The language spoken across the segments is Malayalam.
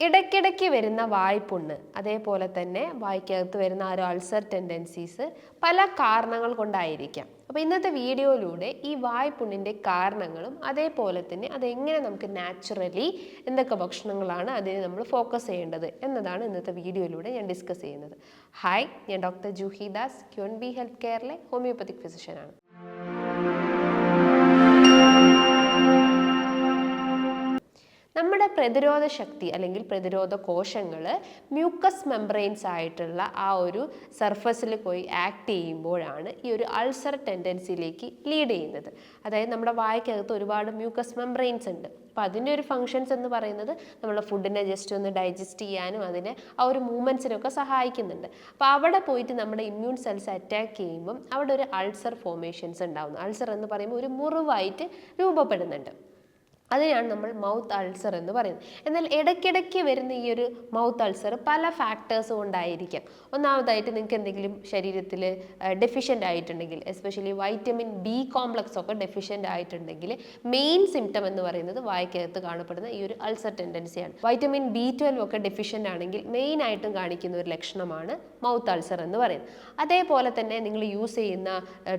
ഇടയ്ക്കിടയ്ക്ക് വരുന്ന വായ്പുണ്ണ് അതേപോലെ തന്നെ വായ്ക്കകത്ത് വരുന്ന ആ ഒരു അൾസർ ടെൻഡൻസീസ് പല കാരണങ്ങൾ കൊണ്ടായിരിക്കാം. അപ്പോൾ ഇന്നത്തെ വീഡിയോയിലൂടെ ഈ വായ്പുണ്ണിന്റെ കാരണങ്ങളും അതേപോലെ തന്നെ അതെങ്ങനെ നമുക്ക് നാച്ചുറലി എന്തൊക്കെ ഭക്ഷണങ്ങളാണ് അതിന് നമ്മൾ ഫോക്കസ് ചെയ്യേണ്ടത് എന്നതാണ് ഇന്നത്തെ വീഡിയോയിലൂടെ ഞാൻ ഡിസ്കസ് ചെയ്യുന്നത്. ഹായ് ഞാൻ doctor Juhi Das queen B health കെയറിലെ homeopathic ഫിസിഷ്യനാണ് നമ്മുടെ പ്രതിരോധ ശക്തി അല്ലെങ്കിൽ പ്രതിരോധ കോശങ്ങൾ മ്യൂക്കസ് മെംബ്രെയിൻസ് ആയിട്ടുള്ള ആ ഒരു സർഫസിൽ പോയി ആക്ട് ചെയ്യുമ്പോഴാണ് ഈ ഒരു അൾസർ ടെൻഡൻസിയിലേക്ക് ലീഡ് ചെയ്യുന്നത്. അതായത് നമ്മുടെ വായ്ക്കകത്ത് ഒരുപാട് മ്യൂക്കസ് മെംബ്രെയിൻസ് ഉണ്ട്. അപ്പോൾ അതിന്റെ ഒരു ഫങ്ഷൻസ് എന്ന് പറയുന്നത് നമ്മളെ ഫുഡിനെ ജസ്റ്റ് ഒന്ന് ഡൈജസ്റ്റ് ചെയ്യാനും അതിനെ ആ ഒരു മൂവ്മെന്റ്സിനൊക്കെ സഹായിക്കുന്നുണ്ട്. അപ്പോൾ അവിടെ പോയിട്ട് നമ്മുടെ ഇമ്മ്യൂൺ സെൽസ് അറ്റാക്ക് ചെയ്യുമ്പം അവിടെ ഒരു അൾസർ ഫോമേഷൻസ് ഉണ്ടാകുന്നു അൾസർ എന്ന് പറയുമ്പോൾ ഒരു മുറിവായിട്ട് രൂപപ്പെടുന്നുണ്ട്. അതിനാണ് നമ്മൾ മൗത്ത് അൾസർ എന്ന് പറയുന്നത്. എന്നാൽ ഇടയ്ക്കിടയ്ക്ക് വരുന്ന ഈ ഒരു മൗത്ത് അൾസർ പല ഫാക്ടേഴ്സ് കൊണ്ടായിരിക്കാം. ഒന്നാമതായിട്ട് നിങ്ങൾക്ക് എന്തെങ്കിലും ശരീരത്തിൽ ഡെഫിഷ്യന്റ് ആയിട്ടുണ്ടെങ്കിൽ എസ്പെഷ്യലി വൈറ്റമിൻ ബി കോംപ്ലക്സ് ഒക്കെ ഡെഫിഷ്യന്റ് ആയിട്ടുണ്ടെങ്കിൽ മെയിൻ സിംറ്റം എന്ന് പറയുന്നത് വായക്കകത്ത് കാണപ്പെടുന്ന ഈ ഒരു അൾസർ ടെൻഡൻസിയാണ് വൈറ്റമിൻ ബി ട്വൽവ് ഒക്കെ ഡെഫിഷ്യന്റ് ആണെങ്കിൽ മെയിൻ ആയിട്ടും കാണിക്കുന്ന ഒരു ലക്ഷണമാണ് മൗത്ത് അൾസർ എന്ന് പറയുന്നത്. അതേപോലെ തന്നെ നിങ്ങൾ യൂസ് ചെയ്യുന്ന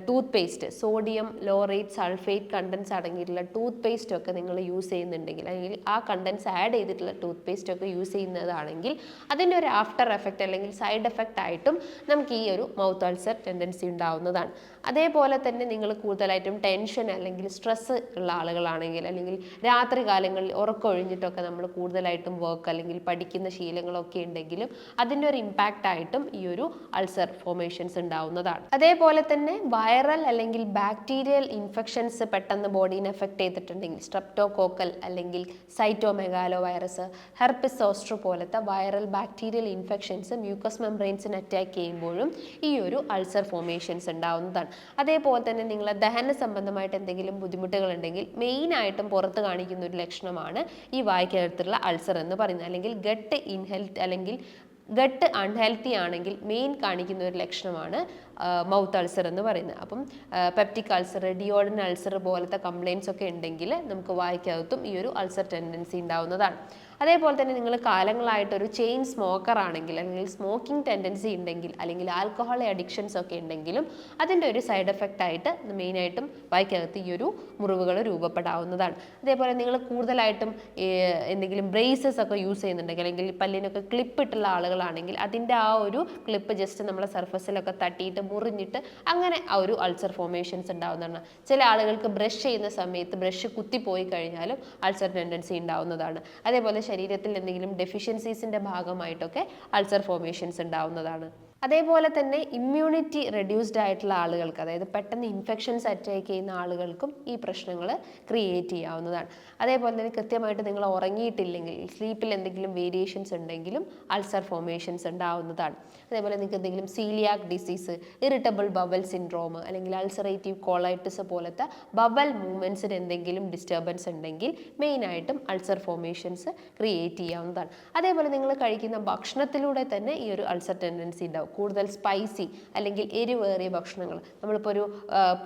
toothpaste sodium laurate sulphate contents അടങ്ങിയിട്ടുള്ള ടൂത്ത് പേസ്റ്റ് ഒക്കെ നിങ്ങൾ യൂസ് ചെയ്യുന്നുണ്ടെങ്കിൽ അല്ലെങ്കിൽ ആ കണ്ടൻസ് ആഡ് ചെയ്തിട്ടുള്ള ടൂത്ത് പേസ്റ്റ് ഒക്കെ യൂസ് ചെയ്യുന്നതാണെങ്കിൽ അതിന്റെ ഒരു ആഫ്റ്റർ എഫക്റ്റ് അല്ലെങ്കിൽ സൈഡ് എഫക്റ്റ് ആയിട്ടും നമുക്ക് ഈ ഒരു മൗത്ത് അൾസർ ടെൻഡൻസി ഉണ്ടാവുന്നതാണ്. അതേപോലെ തന്നെ നിങ്ങൾ കൂടുതലായിട്ടും ടെൻഷൻ അല്ലെങ്കിൽ സ്ട്രെസ് ഉള്ള ആളുകളാണെങ്കിൽ അല്ലെങ്കിൽ രാത്രി കാലങ്ങളിൽ ഉറക്കൊഴിഞ്ഞിട്ടൊക്കെ നമ്മൾ കൂടുതലായിട്ടും വർക്ക് അല്ലെങ്കിൽ പഠിക്കുന്ന ശീലങ്ങളൊക്കെ ഉണ്ടെങ്കിലും അതിന്റെ ഒരു ഇമ്പാക്റ്റ് ആയിട്ടും ഈ ഒരു അൾസർ ഫോമേഷൻസ് ഉണ്ടാവുന്നതാണ്. അതേപോലെ തന്നെ വൈറൽ അല്ലെങ്കിൽ ബാക്ടീരിയൽ ഇൻഫെക്ഷൻസ് പെട്ടെന്ന് ബോഡീനെ എഫക്റ്റ് ചെയ്തിട്ടുണ്ടെങ്കിൽ സ്ട്രെപ്റ്റോകോക്കൽ അല്ലെങ്കിൽ സൈറ്റോമെഗാലോ വൈറസ് ഹെർപ്പിസ് ഓസ്ട്രോ പോലത്തെ വൈറൽ ബാക്ടീരിയൽ ഇൻഫെക്ഷൻസ് മ്യൂക്കസ് മെംബ്രെയിൻസിന് അറ്റാക്ക് ചെയ്യുമ്പോഴും ഈ ഒരു അൾസർ ഫോമേഷൻസ് ഉണ്ടാവുന്നതാണ്. അതേപോലെ തന്നെ നിങ്ങളെ ദഹന സംബന്ധമായിട്ട് എന്തെങ്കിലും ബുദ്ധിമുട്ടുകൾ ഉണ്ടെങ്കിൽ മെയിൻ മെയിനായിട്ടും പുറത്ത് കാണിക്കുന്ന ഒരു ലക്ഷണമാണ് ഈ വായ്ക്കകത്തുള്ള അൾസർ എന്ന് പറയുന്നത്. അല്ലെങ്കിൽ ഗട്ട് ഇൻഹെൽത്ത് അല്ലെങ്കിൽ ഗട്ട് അൺഹെൽത്തി ആണെങ്കിൽ മെയിൻ കാണിക്കുന്ന ഒരു ലക്ഷണമാണ് മൗത്ത് അൾസർ എന്ന് പറയുന്നത്. അപ്പം പെപ്റ്റിക് അൾസർ ഡിയോഡൻ അൾസർ പോലത്തെ കംപ്ലയിൻസ് ഒക്കെ ഉണ്ടെങ്കിൽ നമുക്ക് വായിക്കകത്തും ഈ ഒരു അൾസർ ടെൻഡൻസി ഉണ്ടാവുന്നതാണ്. അതേപോലെ തന്നെ നിങ്ങൾ കാലങ്ങളായിട്ട് ഒരു ചെയിൻ സ്മോക്കർ ആണെങ്കിൽ അല്ലെങ്കിൽ സ്മോക്കിംഗ് ടെൻഡൻസി ഉണ്ടെങ്കിൽ അല്ലെങ്കിൽ ആൽക്കഹോൾ അഡിക്ഷൻസ് ഒക്കെ ഉണ്ടെങ്കിലും അതിന്റെ ഒരു സൈഡ് എഫക്റ്റ് ആയിട്ട് മെയിനായിട്ടും വായിക്കകത്ത് ഈ ഒരു മുറിവുകൾ രൂപപ്പെടാവുന്നതാണ്. അതേപോലെ നിങ്ങൾ കൂടുതലായിട്ടും എന്തെങ്കിലും ബ്രേസസ് ഒക്കെ യൂസ് ചെയ്യുന്നുണ്ടെങ്കിൽ അല്ലെങ്കിൽ പല്ലിനൊക്കെ ക്ലിപ്പ് ഇട്ടുള്ള ആളുകളാണെങ്കിൽ അതിന്റെ ആ ഒരു ക്ലിപ്പ് ജസ്റ്റ് നമ്മളെ സർഫസിലൊക്കെ തട്ടിയിട്ട് മുറിഞ്ഞിട്ട് അങ്ങനെ ആ ഒരു അൾസർ ഫോർമേഷൻസ് ഉണ്ടാവുന്നതാണ്. ചില ആളുകൾക്ക് ബ്രഷ് ചെയ്യുന്ന സമയത്ത് ബ്രഷ് കുത്തിപ്പോയി കഴിഞ്ഞാലും അൾസർ ടെൻഡൻസി ഉണ്ടാവുന്നതാണ്. അതേപോലെ ശരീരത്തിൽ എന്തെങ്കിലും ഡെഫിഷ്യൻസീസിന്റെ ഭാഗമായിട്ടൊക്കെ അൾസർ ഫോർമേഷൻസ് ഉണ്ടാവുന്നതാണ്. അതേപോലെ തന്നെ ഇമ്മ്യൂണിറ്റി റെഡ്യൂസ്ഡ് ആയിട്ടുള്ള ആളുകൾക്ക് അതായത് പെട്ടെന്ന് ഇൻഫെക്ഷൻസ് അറ്റാക്ക് ചെയ്യുന്ന ആളുകൾക്കും ഈ പ്രശ്നങ്ങൾ ക്രിയേറ്റ് ചെയ്യാവുന്നതാണ്. അതേപോലെ തന്നെ കൃത്യമായിട്ട് നിങ്ങൾ ഉറങ്ങിയിട്ടില്ലെങ്കിൽ സ്ലീപ്പിൽ എന്തെങ്കിലും വേരിയേഷൻസ് ഉണ്ടെങ്കിലും അൾസർ ഫോമേഷൻസ് ഉണ്ടാവുന്നതാണ്. അതേപോലെ നിങ്ങൾക്ക് എന്തെങ്കിലും coeliac disease irritable bowel syndrome അല്ലെങ്കിൽ അൾസറേറ്റീവ് കോളൈറ്റിസ് പോലത്തെ ബവൽ മൂവ്മെന്റ്സിന് എന്തെങ്കിലും ഡിസ്റ്റർബൻസ് ഉണ്ടെങ്കിൽ മെയിനായിട്ടും അൾസർ ഫോമേഷൻസ് ക്രിയേറ്റ് ചെയ്യാവുന്നതാണ്. അതേപോലെ നിങ്ങൾ കഴിക്കുന്ന ഭക്ഷണത്തിലൂടെ തന്നെ ഈ ഒരു അൾസർ ടെൻഡൻസി ഉണ്ടാവും. കൂടുതൽ സ്പൈസി അല്ലെങ്കിൽ എരിവേറിയ ഭക്ഷണങ്ങൾ. നമ്മളിപ്പോൾ ഒരു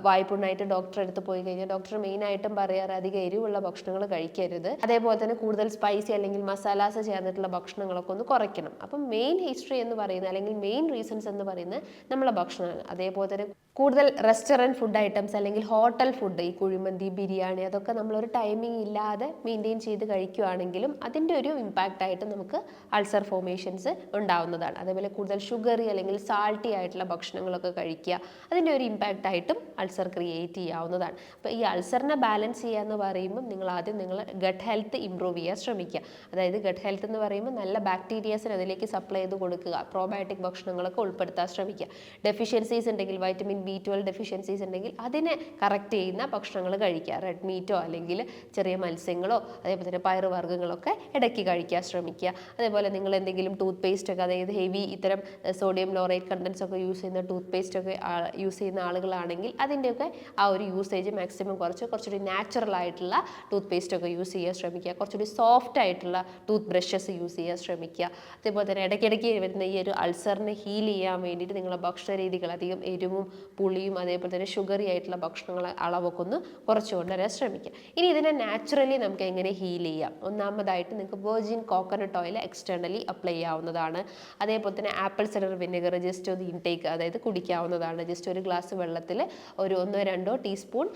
വായ്പുണ്ണായിട്ട് ഡോക്ടറെ അടുത്ത് പോയി കഴിഞ്ഞാൽ ഡോക്ടർ മെയിനായിട്ടും പറയാറ് അധികം എരിവുള്ള ഭക്ഷണങ്ങൾ കഴിക്കരുത്. അതേപോലെ തന്നെ കൂടുതൽ സ്പൈസി അല്ലെങ്കിൽ മസാലാസ് ചേർന്നിട്ടുള്ള ഭക്ഷണങ്ങളൊക്കെ ഒന്ന് കുറയ്ക്കണം. അപ്പം മെയിൻ ഹിസ്റ്ററി എന്ന് പറയുന്നത് അല്ലെങ്കിൽ മെയിൻ റീസൺസ് എന്ന് പറയുന്നത് നമ്മളെ ഭക്ഷണമാണ് അതേപോലെ തന്നെ കൂടുതൽ റെസ്റ്റോറന്റ് ഫുഡ് ഐറ്റംസ് അല്ലെങ്കിൽ ഹോട്ടൽ ഫുഡ് ഈ കുഴിമന്തി ബിരിയാണി അതൊക്കെ നമ്മളൊരു ടൈമിംഗ് ഇല്ലാതെ മെയിന്റെയിൻ ചെയ്ത് കഴിക്കുകയാണെങ്കിലും അതിന്റെ ഒരു ഇമ്പാക്റ്റ് ആയിട്ട് നമുക്ക് അൾസർ ഫോമേഷൻസ് ഉണ്ടാവുന്നതാണ്. അതേപോലെ കൂടുതൽ ഷുഗറി അല്ലെങ്കിൽ സാൾട്ടി ആയിട്ടുള്ള ഭക്ഷണങ്ങളൊക്കെ കഴിക്കുക. അതിന്റെ ഒരു ഇമ്പാക്റ്റ് ആയിട്ടും അൾസർ ക്രിയേറ്റ് ചെയ്യാവുന്നതാണ്. അപ്പോൾ ഈ അൾസറിനെ ബാലൻസ് ചെയ്യുക എന്ന് പറയുമ്പോൾ നിങ്ങൾ ആദ്യം നിങ്ങൾ ഗട്ട് ഹെൽത്ത് ഇമ്പ്രൂവ് ചെയ്യാൻ ശ്രമിക്കുക. അതായത് ഗട്ട് ഹെൽത്ത് എന്ന് പറയുമ്പോൾ നല്ല ബാക്ടീരിയാസിന് അതിലേക്ക് സപ്ലൈ ചെയ്ത് കൊടുക്കുക. പ്രോബയോട്ടിക് ഭക്ഷണങ്ങളൊക്കെ ഉൾപ്പെടുത്താൻ ശ്രമിക്കുക. ഡെഫിഷ്യൻസീസ് ഉണ്ടെങ്കിൽ വൈറ്റമിൻ ബി ട്വൽവ് ഡെഫിഷ്യൻസീസ് ഉണ്ടെങ്കിൽ അതിനെ കറക്റ്റ് ചെയ്യുന്ന ഭക്ഷണങ്ങൾ കഴിക്കുക. റെഡ് മീറ്റോ അല്ലെങ്കിൽ ചെറിയ മത്സ്യങ്ങളോ അതേപോലെ തന്നെ പയറുവർഗങ്ങളൊക്കെ ഇടയ്ക്ക് കഴിക്കാൻ ശ്രമിക്കുക. അതേപോലെ നിങ്ങൾ എന്തെങ്കിലും ടൂത്ത് പേസ്റ്റ് ഒക്കെ അതായത് ഹെവി ഇത്തരം സോഡിയം സോഡിയം ലോറേറ്റ് കണ്ടൻസ് ഒക്കെ യൂസ് ചെയ്യുന്ന ടൂത്ത് പേസ്റ്റ് ഒക്കെ യൂസ് ചെയ്യുന്ന ആളുകളാണെങ്കിൽ അതിന്റെയൊക്കെ ആ ഒരു യൂസേജ് മാക്സിമം കുറച്ച് കുറച്ചുകൂടി നാച്ചുറൽ ആയിട്ടുള്ള ടൂത്ത് പേസ്റ്റ് ഒക്കെ യൂസ് ചെയ്യാൻ ശ്രമിക്കുക. കുറച്ചുകൂടി സോഫ്റ്റ് ആയിട്ടുള്ള ടൂത്ത് ബ്രഷസ് യൂസ് ചെയ്യാൻ ശ്രമിക്കുക. അതേപോലെ തന്നെ ഇടയ്ക്കിടയ്ക്ക് വരുന്ന ഈ ഒരു അൾസറിനെ ഹീൽ ചെയ്യാൻ വേണ്ടിയിട്ട് നിങ്ങളുടെ ഭക്ഷണ രീതികൾ അധികം എരിവും പുളിയും അതേപോലെ തന്നെ ഷുഗറി ആയിട്ടുള്ള ഭക്ഷണങ്ങൾ അളവൊക്കെ ഒന്ന് കുറച്ച് കൊണ്ടുവരാൻ ശ്രമിക്കുക. ഇനി ഇതിനെ നാച്ചുറലി നമുക്ക് എങ്ങനെ ഹീൽ ചെയ്യാം? ഒന്നാമതായിട്ട് നിങ്ങൾക്ക് virgin coconut oil externally apply ചെയ്യാവുന്നതാണ്. അതേപോലെ തന്നെ ആപ്പിൾ സിഡർ വിനെഗർ ജസ്റ്റ് ഒന്ന് ഇൻടേക്ക് അതായത് കുടിക്കാവുന്നതാണ്. ജസ്റ്റ് ഒരു ഗ്ലാസ് വെള്ളത്തിൽ ഒരു ഒന്നോ രണ്ടോ teaspoon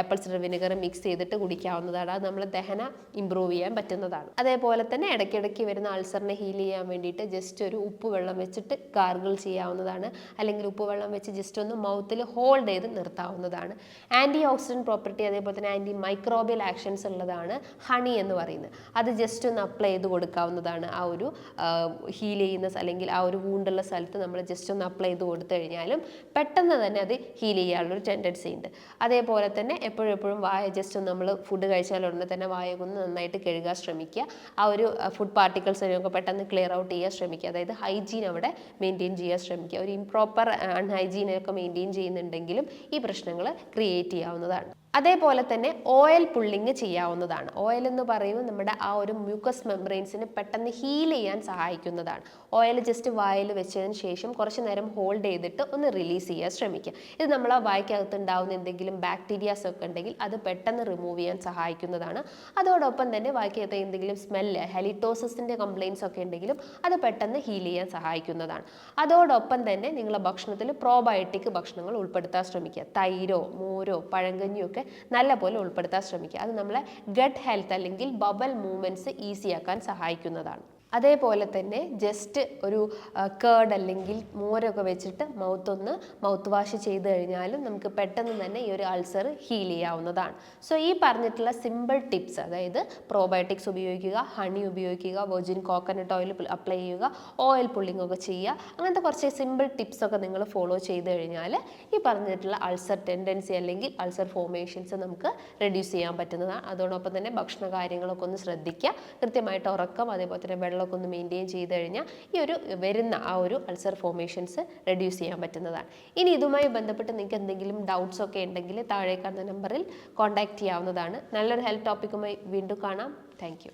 apple cider vinegar mix ചെയ്തിട്ട് കുടിക്കാവുന്നതാണ്. അത് നമ്മളെ ദഹന ഇമ്പ്രൂവ് ചെയ്യാൻ പറ്റുന്നതാണ്. അതേപോലെ തന്നെ ഇടയ്ക്കിടയ്ക്ക് വരുന്ന അൾസറിനെ ഹീൽ ചെയ്യാൻ വേണ്ടിയിട്ട് ജസ്റ്റ് ഒരു ഉപ്പ് വെള്ളം വെച്ചിട്ട് ഗാർഗിൾ ചെയ്യാവുന്നതാണ്. അല്ലെങ്കിൽ ഉപ്പ് വെള്ളം വെച്ച് ജസ്റ്റ് ഒന്ന് മൗത്തിൽ ഹോൾഡ് ചെയ്ത് നിർത്താവുന്നതാണ്. ആന്റി ഓക്സിഡന്റ് പ്രോപ്പർട്ടി അതേപോലെ തന്നെ ആന്റി മൈക്രോബിയൽ ആക്ഷൻസ് ഉള്ളതാണ് ഹണി എന്ന് പറയുന്നത്. അത് ജസ്റ്റ് ഒന്ന് അപ്ലൈ ചെയ്ത് കൊടുക്കാവുന്നതാണ് ആ ഒരു ഹീൽ ചെയ്യുന്ന അല്ലെങ്കിൽ ആ ഒരു വൂണ്ടുള്ള സ്ഥലത്ത് നമ്മൾ ജസ്റ്റ് ഒന്ന് അപ്ലൈ ചെയ്ത് കൊടുത്തു കഴിഞ്ഞാലും പെട്ടെന്ന് തന്നെ അത് ഹീൽ ചെയ്യാനുള്ളൊരു ടെൻഡൻസി ഉണ്ട്. അതേപോലെ തന്നെ എപ്പോഴും വായ ജസ്റ്റ് നമ്മൾ ഫുഡ് കഴിച്ചാൽ ഉടനെ തന്നെ വായ ഒന്ന് നന്നായിട്ട് കഴുകാൻ ശ്രമിക്കുക. ആ ഒരു ഫുഡ് പാർട്ടിക്കിൾസിനെയൊക്കെ പെട്ടെന്ന് ക്ലിയർ ഔട്ട് ചെയ്യാൻ ശ്രമിക്കുക. അതായത് ഹൈജീൻ അവിടെ മെയിന്റെയിൻ ചെയ്യാൻ ശ്രമിക്കുക. ഒരു ഇംപ്രോപ്പർ അൺഹൈജീനൊക്കെ മെയിന്റെയിൻ ചെയ്യുന്നുണ്ടെങ്കിലും ഈ പ്രശ്നങ്ങൾ ക്രിയേറ്റ് ചെയ്യാവുന്നതാണ്. അതേപോലെ തന്നെ ഓയിൽ പുള്ളിങ് ചെയ്യാവുന്നതാണ്. ഓയിൽ എന്ന് പറയുമ്പോൾ നമ്മുടെ ആ ഒരു മ്യൂക്കസ് മെംബ്രെയിൻസിനെ പെട്ടെന്ന് ഹീൽ ചെയ്യാൻ സഹായിക്കുന്നതാണ്. ഓയിൽ ജസ്റ്റ് വായിൽ വെച്ചതിന് ശേഷം കുറച്ച് നേരം ഹോൾഡ് ചെയ്തിട്ട് ഒന്ന് റിലീസ് ചെയ്യാൻ ശ്രമിക്കുക. ഇത് നമ്മൾ ആ വായ്ക്കകത്ത് ഉണ്ടാവുന്ന എന്തെങ്കിലും ബാക്ടീരിയാസ് ഒക്കെ ഉണ്ടെങ്കിൽ അത് പെട്ടെന്ന് റിമൂവ് ചെയ്യാൻ സഹായിക്കുന്നതാണ്. അതോടൊപ്പം തന്നെ വായ്ക്കകത്ത് എന്തെങ്കിലും സ്മെല്ല് ഹെലിറ്റോസിന്റെ കംപ്ലയിൻസ് ഒക്കെ ഉണ്ടെങ്കിലും അത് പെട്ടെന്ന് ഹീൽ ചെയ്യാൻ സഹായിക്കുന്നതാണ്. അതോടൊപ്പം തന്നെ നിങ്ങളുടെ ഭക്ഷണത്തിൽ പ്രോബയോട്ടിക് ഭക്ഷണങ്ങൾ ഉൾപ്പെടുത്താൻ ശ്രമിക്കുക. തൈരോ മോരോ പഴങ്കഞ്ഞിയോ ഒക്കെ നല്ലപോലെ ഉൾപ്പെടുത്താൻ ശ്രമിക്കുക. അത് നമ്മളെ ഗട്ട് ഹെൽത്ത് അല്ലെങ്കിൽ ബബൽ മൂവ്മെന്റ്സ് ഈസിയാക്കാൻ സഹായിക്കുന്നതാണ്. അതേപോലെ തന്നെ ജസ്റ്റ് ഒരു കേർഡ് അല്ലെങ്കിൽ മോരൊക്കെ വെച്ചിട്ട് മൗത്തൊന്ന് മൗത്ത് വാഷ് ചെയ്ത് കഴിഞ്ഞാലും നമുക്ക് പെട്ടെന്ന് തന്നെ ഈ ഒരു അൾസർ ഹീൽ ചെയ്യാവുന്നതാണ്. സോ ഈ പറഞ്ഞിട്ടുള്ള സിമ്പിൾ ടിപ്സ് അതായത് പ്രോബയോട്ടിക്സ് ഉപയോഗിക്കുക ഹണി ഉപയോഗിക്കുക വെർജിൻ കോക്കനട്ട് ഓയിൽ അപ്ലൈ ചെയ്യുക ഓയിൽ പുള്ളിങ് ഒക്കെ ചെയ്യുക അങ്ങനത്തെ കുറച്ച് സിമ്പിൾ ടിപ്സ് ഒക്കെ നിങ്ങൾ ഫോളോ ചെയ്ത് കഴിഞ്ഞാൽ ഈ പറഞ്ഞിട്ടുള്ള അൾസർ ടെൻഡൻസി അല്ലെങ്കിൽ അൾസർ ഫോർമേഷൻസ് നമുക്ക് റെഡ്യൂസ് ചെയ്യാൻ പറ്റുന്നതാണ്. അതോടൊപ്പം തന്നെ ഭക്ഷണ കാര്യങ്ങളൊക്കെ ഒന്ന് ശ്രദ്ധിക്കുക. കൃത്യമായിട്ട് ഉറക്കം അതേപോലെ തന്നെ വെള്ളമൊക്കെ ഒന്ന് മെയിന്റെയിൻ ചെയ്ത് കഴിഞ്ഞാൽ ഈ ഒരു വരുന്ന ആ ഒരു അൾസർ ഫോർമേഷൻസ് റെഡ്യൂസ് ചെയ്യാൻ പറ്റുന്നതാണ്. ഇനി ഇതുമായി ബന്ധപ്പെട്ട് നിങ്ങൾക്ക് എന്തെങ്കിലും ഡൗട്ട്സ് ഒക്കെ ഉണ്ടെങ്കിൽ താഴെ കാണുന്ന നമ്പറിൽ കോൺടാക്റ്റ് ചെയ്യാവുന്നതാണ്. നല്ലൊരു ഹെൽത്ത് ടോപ്പിക്കുമായി വീണ്ടും കാണാം. താങ്ക്